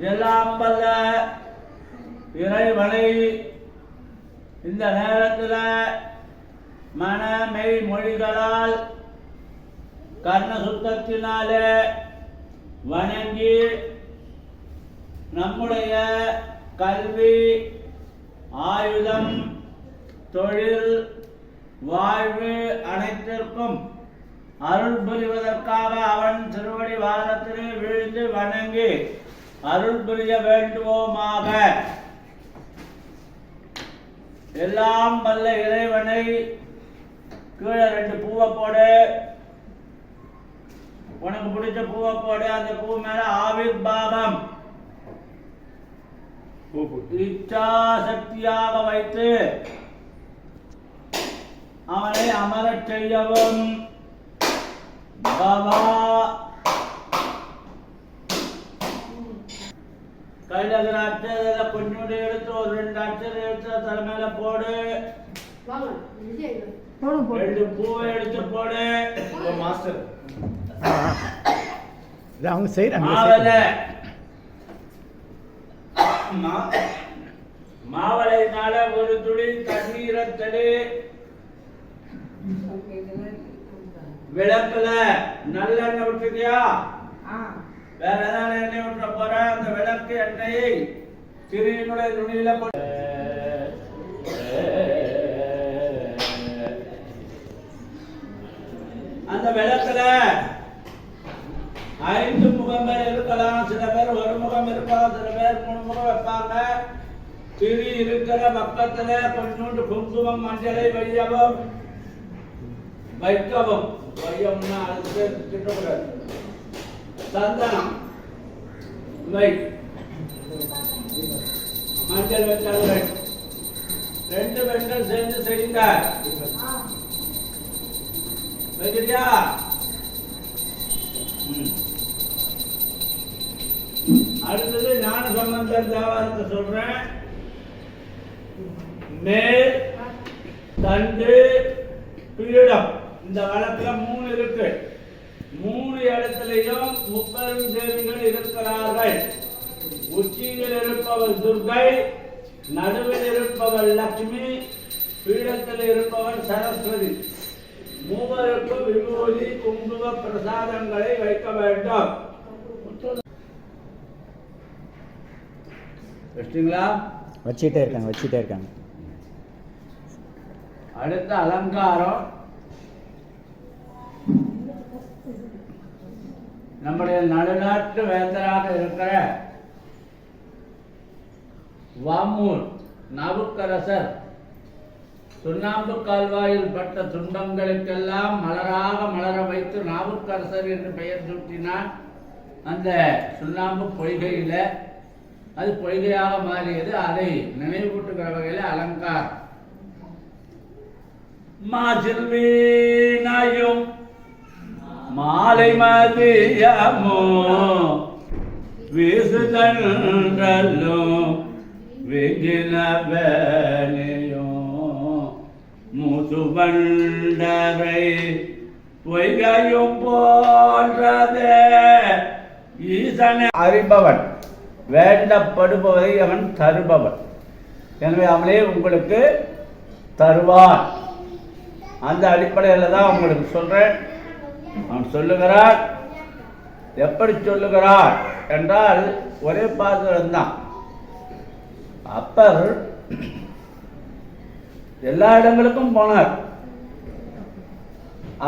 எல்லாம் வல்ல இறைவனை இந்த நேரத்தில் மன மெய் மொழிகளால் கர்ண சுத்தத்தினாலே வணங்கி நம்முடைய கல்வி ஆயுதம் தொழில் வாழ்வு அனைத்திற்கும் அருள் புரிவதற்காக அவன் திருவடி வாரத்திலே விழுந்து வணங்கி அருள் புரிய வேண்டுவோமாக. எல்லாம் வல்ல இறைவனை கீழே ரெண்டு பூவை போடு. உனக்கு பிடிச்ச பூவை போடு. அந்த பூ மேல ஆவிர் பாவம் இச்சா சக்தியாக வைத்து அவனை அமரச் செய்யவும். பாபா கையில் அச்சதில் கொஞ்சோண்டு எடுத்து ஒரு ரெண்டு அச்சதை எடுத்து தலை மேல போடு. ரெண்டு பூவை எடுத்து போடு. மாஸ்டர். அவங்க மா- மாவளையினால ஒரு துளி தண்ணீரை தெளி விளக்குல நல்லெண்ணெய் விட்டுறியா வேற ஏதாவது எண்ணெய் விட்டுற போற அந்த விளக்கு எண்ணெயை சிறியனுடைய நுனியில போட்டு. அந்த விளக்குல ஐந்து முகங்கள் இருக்கலாம் சில பேர் ஒரு முகம் இருக்கலாம் சில பேர் மூணு முகம் வைப்பாங்க. திரு இருக்கிற பக்கத்துல கொஞ்சோண்டு குங்குமம் மஞ்சளை வையவும் வைக்கவும். வையம்னா அதுக்கு திட்டக்கூடாது. சந்தனம் வை மஞ்சள் வச்சாலும் வை. ரெண்டு பெண்கள் சேர்ந்து செய்யுங்க வைக்கிறியா அடுத்தது ஞான சம்பந்தர் தேவாரத்தை சொல்றேன். மேல் தண்டு பீடம். இந்த வழக்குல மூணு இருக்கு. மூணு இடத்துலயும் முப்பெரும் தேவிகள் இருக்கிறார்கள். உச்சியில் இருப்பவர் துர்கை நடுவில் இருப்பவர் லட்சுமி பீடத்தில் இருப்பவர் சரஸ்வதி. மூவருக்கும் விபூதி குங்கும பிரசாதங்களை வைக்க வேண்டும். வச்சிங்களா வச்சுட்டே இருக்காங்க வச்சுட்டே இருக்காங்க. அடுத்த அலங்காரம். நம்முடைய நடுநாட்டு வேந்தராக இருக்கிற வாமூர் நாவுக்கரசர் சுண்ணாம்பு கால்வாயில் பட்ட துன்பங்களுக்கெல்லாம் மலராக மலர வைத்து நாவுக்கரசர் என்று பெயர் சூட்டினார். அந்த சுண்ணாம்பு பொய்கையில் அது பொய்கையாக மாறியது. அதை நினைவூட்டுகிற வகையில் அலங்கார் மாசில் வீணாயும் மாலை மதியமோ? வீசுதன்றலும் வெகின முசுபண்டரை பொய்கையும் போன்றதே. ஈசனை. அறிபவன் வேண்டப்படுபவரை அவன் தருபவன். எனவே அவனே உங்களுக்கு தருவான். அந்த அடிப்படையில் தான் உங்களுக்கு சொல்கிறேன் அவன் சொல்லுகிறார் எப்படி சொல்லுகிறார் என்றால் ஒரே பாத்திரம் தான் அப்பர் எல்லா இடங்களுக்கும் போனார்.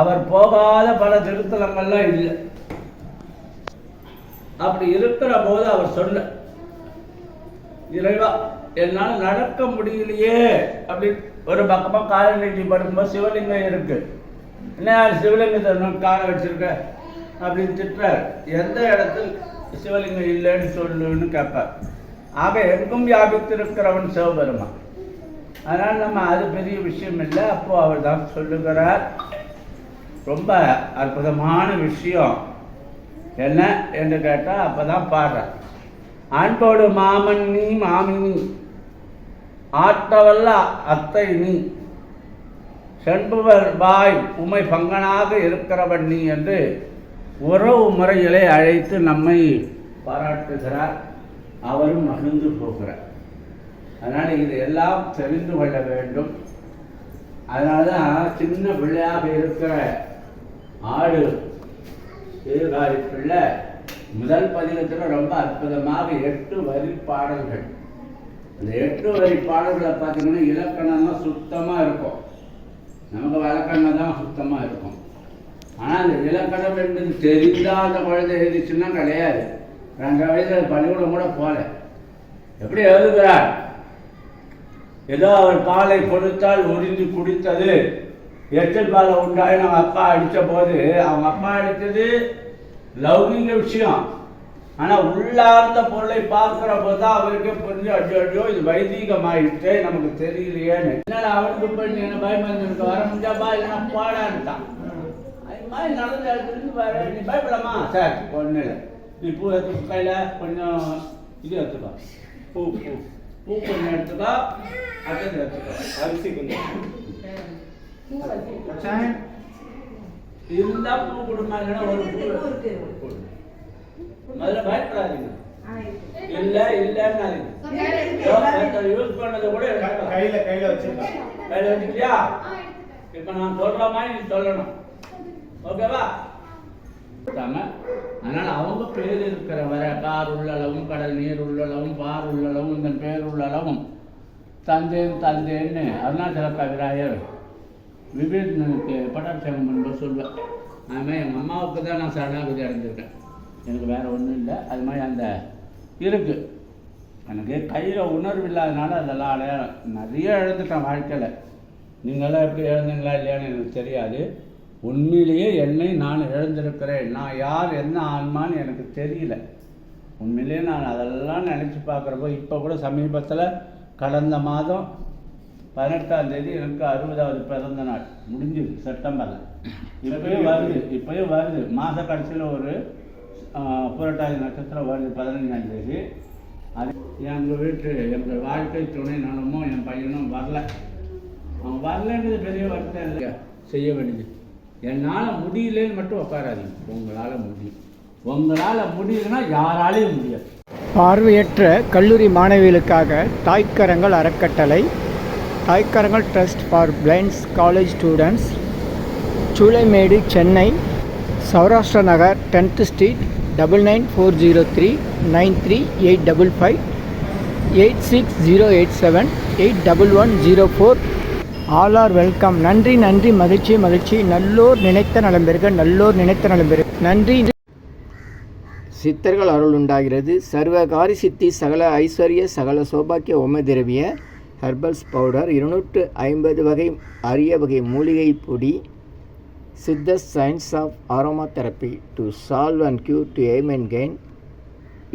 அவர் போகாத பல திருத்தலங்கள்லாம் இல்லை. அப்படி இருக்கிற போது அவர் சொன்ன இறைவா என்னால் நடக்க முடியலையே. அப்படி ஒரு பக்கமாக காலை நீட்டி படுக்கும்போது சிவலிங்கம் இருக்கு. என்ன சிவலிங்கத்தை இன்னும் காலை வச்சிருக்க? அப்படின்னு திட்டுறார். எந்த இடத்தில் சிவலிங்கம் இல்லைன்னு சொல்லுன்னு கேட்பார். ஆக எங்கும் வியாபித்திருக்கிறவன் சிவபெருமான். அதனால் நம்ம அது பெரிய விஷயம் இல்லை. அப்போ அவர் தான் சொல்லுகிறார். ரொம்ப அற்புதமான விஷயம். என்ன என்று கேட்டால் அப்போ தான் பாடுறார். அன்போடு மாமன் நீ மாமினி ஆற்றவல்ல அத்தை நீ. சென்புவர் பாய் உமை பங்கனாக இருக்கிறவன் நீ என்று உறவு முறைகளை அழைத்து நம்மை பாராட்டுகிறார். அவரும் மகிழ்ந்து போகிறார். அதனால் இது எல்லாம் தெரிந்து கொள்ள வேண்டும். அதனால தான் சின்ன பிள்ளையாக இருக்கிற ஆடு சீர்காழி பிள்ளை முதல் பதிகத்தில் ரொம்ப அற்புதமாக எட்டு வரி பாடல்கள். அந்த எட்டு வரி பாடல்களை பார்த்தீங்கன்னா இலக்கணம்லாம் சுத்தமாக இருக்கும். நமக்கு வழக்கண்ணம் தான் சுத்தமாக இருக்கும். ஆனால் அந்த இலக்கணம் என்பது தெரிந்தாத குழந்தை எழுதிச்சுன்னா கிடையாது. ரெண்டு அது பள்ளிக்கூடம் கூட போகல எப்படி எழுதுகிறார்? ஏதோ அவர் பாலை கொடுத்தால் உறிஞ்சி குடித்தது. எச்சல் பாலை உண்டாய் அவங்க அப்பா அடித்த போது அவங்க அப்பா அடித்தது லௌகிக விஷயம். ஆனால் உள்ளார்ந்த பொருளை பார்க்கிற போது தான் அவருக்கே புரிஞ்சு அடியோ அடியோ இது வைதீகமாயிட்டு நமக்கு தெரியலையேன்னு என்னடா அவனுக்கு பண்ணி என்ன பயமருந்து வர முடியாப்பா இல்லைன்னா பாடான்ட்டான் அது மாதிரி நடந்த வர நீ பயப்படலாமா? சார் ஒன்றும் இல்லை. நீ பூ எடுத்து கையில் கொஞ்சம் இது எடுத்துக்கோ. பூ பூ. பூ கொஞ்சம் எடுத்துக்கோ. அக்கறை எடுத்துக்கோ. அரிசி கொஞ்சம். இருந்தா பூ கொடுமா இல்லைன்னா ஒரு பூ. முதல்ல பயப்படாதீங்க. இல்ல இல்லைன்னு யூஸ் பண்ணதை கூட. கையில கையில வச்சிருக்கேன் கையில வச்சுக்கிட்டியா? இப்ப நான் சொல்ற மாதிரி நீ சொல்லணும். ஓகேவா. அதனால அவங்க பேர் இருக்கிற வர கார் உள்ளளவும் கடல் நீர் உள்ளளவும் பார் உள்ளளவும் இந்த பேர் உள்ளளவும் தந்தேன் தந்தேன்னு. அருணாச்சல கவிராயர் விவேகனுக்கு பட்டாபிஷேகம் பண்ணும்போது சொல்லுவேன் அதுமாதிரி எங்கள் அம்மாவுக்கு தான் நான் சரணாகதி அடைஞ்சிருக்கேன். எனக்கு வேறு ஒன்றும் இல்லை. அது மாதிரி அந்த இருக்குது எனக்கு கையில் உணர்வு இல்லாதனால அதெல்லாம் அடையாளம் நிறைய இழந்துட்டேன் வாழ்க்கையில். நீங்களாம் எப்படி இழந்தீங்களா இல்லையான்னு எனக்கு தெரியாது. உண்மையிலேயே என்னை நான் இழந்திருக்கிறேன். நான் யார் என்ன ஆன்மான்னு எனக்கு தெரியல. உண்மையிலேயே நான் அதெல்லாம் நினச்சி பார்க்குறப்போ இப்போ கூட சமீபத்தில் கடந்த மாதம் பதினெட்டாம் தேதி எனக்கு அறுபதாவது பிறந்த நாள். முடிஞ்சுது செப்டம்பரில். இப்போயும் வருது இப்போயும் வருது. மாத கடைசியில் ஒரு புரட்டாதி நட்சத்திரம் வருது பதினஞ்சாம் தேதி. அது எங்கள் வீட்டு எங்கள் வாழ்க்கை துணை நலமும் என் பையனும் வரல. அவன் வரலன்றது பெரிய வருத்தம் இல்லை. செய்ய வேண்டியது. என்னால் முடியலன்னு மட்டும் உட்காராதீங்க. உங்களால் முடியும் உங்களால் முடியலன்னா யாராலையும் முடியாது. பார்வையற்ற கல்லூரி மாணவிகளுக்காக தாய்க்கரங்கள் அறக்கட்டளை Thaikarangal trust for blinds college students Choolaimedu Chennai Saurashtra Nagar tenth street double nine four zero three nine three eight double five eight six zero eight seven eight double one zero four all are welcome. நன்றி நன்றி மகிழ்ச்சி மகிழ்ச்சி. நல்லோர் நினைத்த நலம்பெருக நல்லோர் நினைத்த நலம்பெருக நன்றி. சித்தர்கள் அருள் உண்டாகிறது. சர்வகாரி சித்தி சகல ஐஸ்வர்ய சகல சோபாக்கிய ஓம திரவிய ஹெர்பல்ஸ் பவுடர் இருநூற்று ஐம்பது வகை அரிய வகை மூலிகை பொடி Siddha science of aroma therapy to solve and cure to aim and gain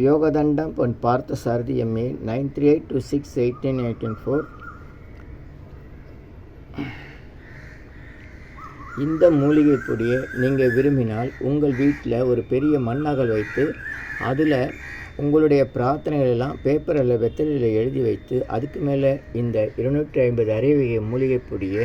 Yogathandam Pon Partha Sarathy MA nine three eight two six eighteen eighteen four இந்த மூலிகை பொடியை நீங்கள் விரும்பினால் உங்கள் வீட்டில் ஒரு பெரிய மண்ணகல் வைத்து அதில் உங்களுடைய பிரார்த்தனைகள் எல்லாம் பேப்பரில் வெத்தலையில் எழுதி வைத்து அதுக்கு மேலே இந்த இருநூற்றி ஐம்பது அரைவகை மூலிகை பொடியை